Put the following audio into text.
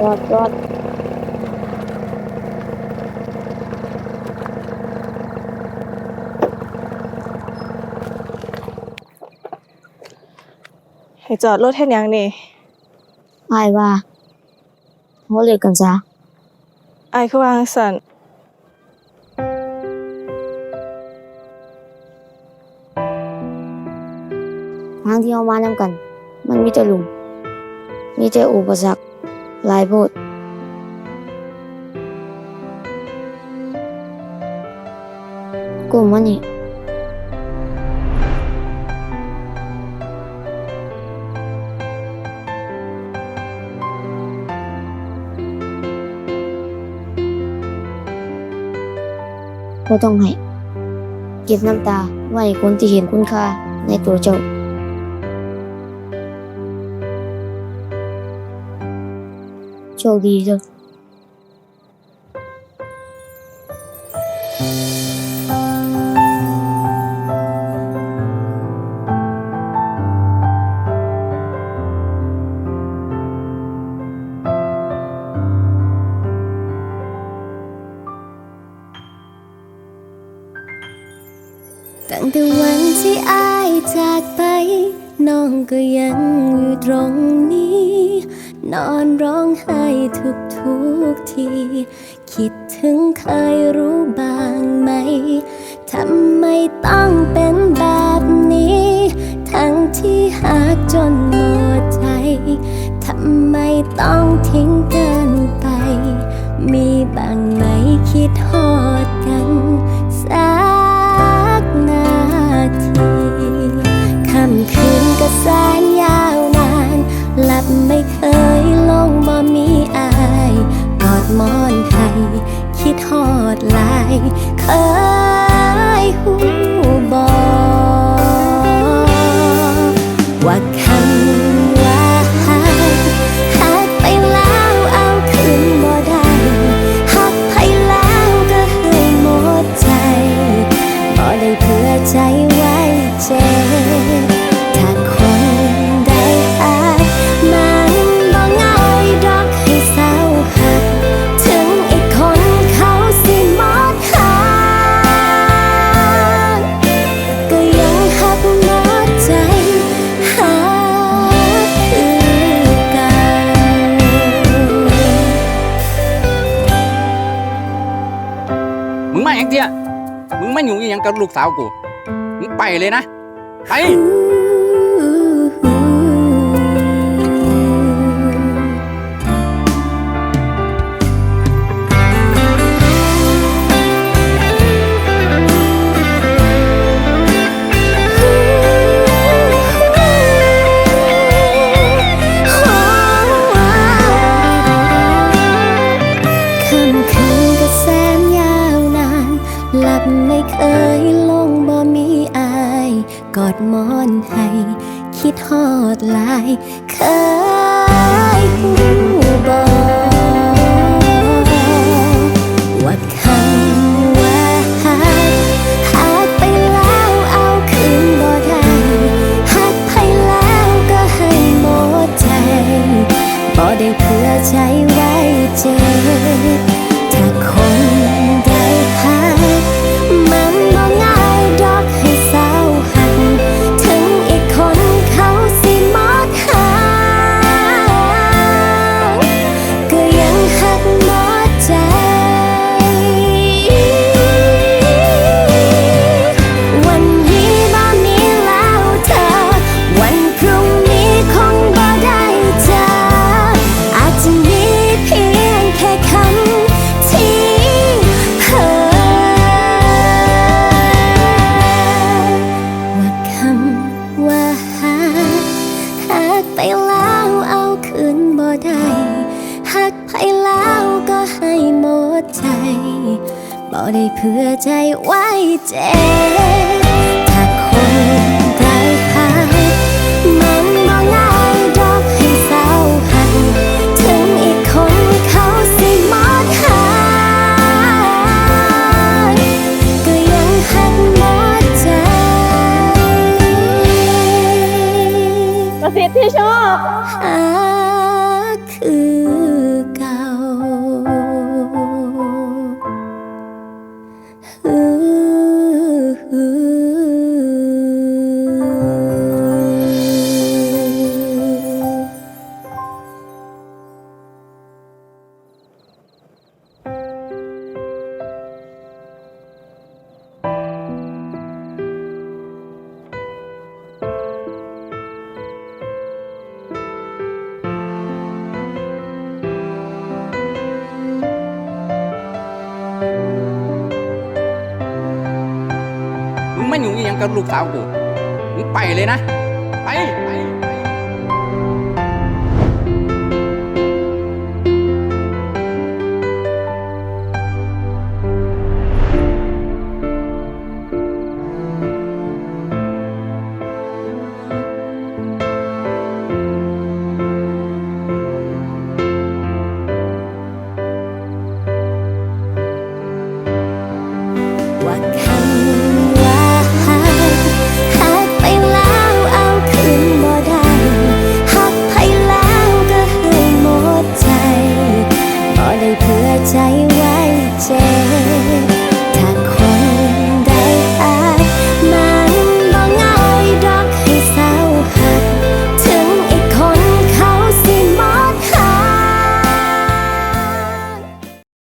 จอดจอดให้จอดรถเฮ็ดหยังนี่อายว่าเขาเลิกกันซะอายคือวาจั่งสั่นทางที่เขามานำกัน มันมีแต่หลุมมีแต่อุปสรรค หลายโพดกลุ่มมันนี่บ่ต้องให้ เก็บน้ำตาไว้คนที่เห็นคุณค่าในตัวเจ้า โชคดีเด้อตั้งแต่วันที่อายจากไป น้องก็ยังอยู่ตรงนี้ นอนร้องไห้ทุกทุกที คิดถึงเคยรู้บ้างไหม ทำไมต้องเป็นแบบนี้ ทั้งที่หากจนหมดใจ ทำไมต้องทิ้งกันไป มีบ้างไหมคิดฮอด ว่าคำว่าหักหักไปแล้วเอาคืนบ่ได้หักไปแล้วก็ให้หมดใจบ่ได้เพื่อใจ งมาอย่างเดียมึงไม่อยู่งอหยังกับลูกสาวกู มึงไปเลยนะ ไป มอนให้ คิดฮอดลายเคยหูบอก ได้หักไปแล้วก็ให้หมดใจบ่ได้เพื่อใจไว้เจ็บถ้าคนได้หักมันบ่ง่ายดอกให้เศร้าหักถึงอีกคนเขาสิหมดหักก็ยังหักหมดใจประสิทธิ์ที่ช คือเก่าคือ ยุ่งอีหยังกับลูกสาวกูมึงไปเลยนะ ไปไป